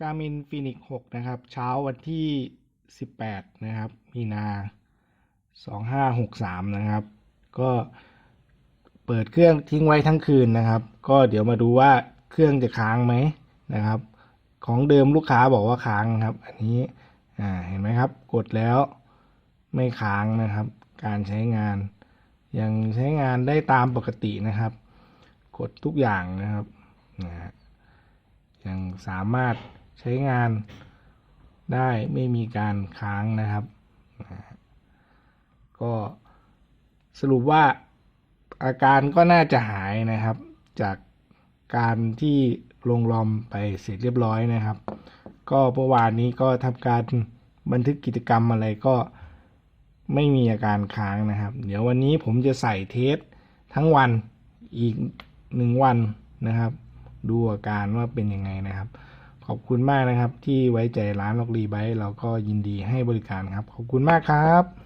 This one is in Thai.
Garmin Phoenix 6 นะครับ เช้าวันที่ 18 นะครับ มีนา 2563 นะครับ ก็เปิดเครื่องทิ้งไว้ทั้งคืนนะครับ ก็เดี๋ยวมาดูว่าเครื่องจะค้างไหมนะครับ ของเดิมลูกค้าบอกว่าค้างครับ อันนี้อ่าเห็นไหมครับ กดแล้วไม่ค้างนะครับ การใช้งาน ยังใช้งานได้ตามปกตินะครับ กดทุกอย่างนะครับนะฮะยังสามารถ ใช้งานได้ไม่มีการค้างนะครับ ก็สรุปว่าอาการก็น่าจะหายนะครับ จากการที่ลงลอมไปเสร็จเรียบร้อยนะครับ ก็เมื่อวานนี้ก็ทำการบันทึกกิจกรรมอะไรก็ไม่มีอาการค้างนะครับ เดี๋ยววันนี้ผมจะใส่เทสทั้งวันอีกหนึ่งวันนะครับ ดูอาการว่าเป็นยังไงนะครับ ขอบคุณมากนะครับ ที่ไว้ใจร้านล็อกรีไบต์เราก็ยินดีให้บริการครับ ขอบคุณมากครับ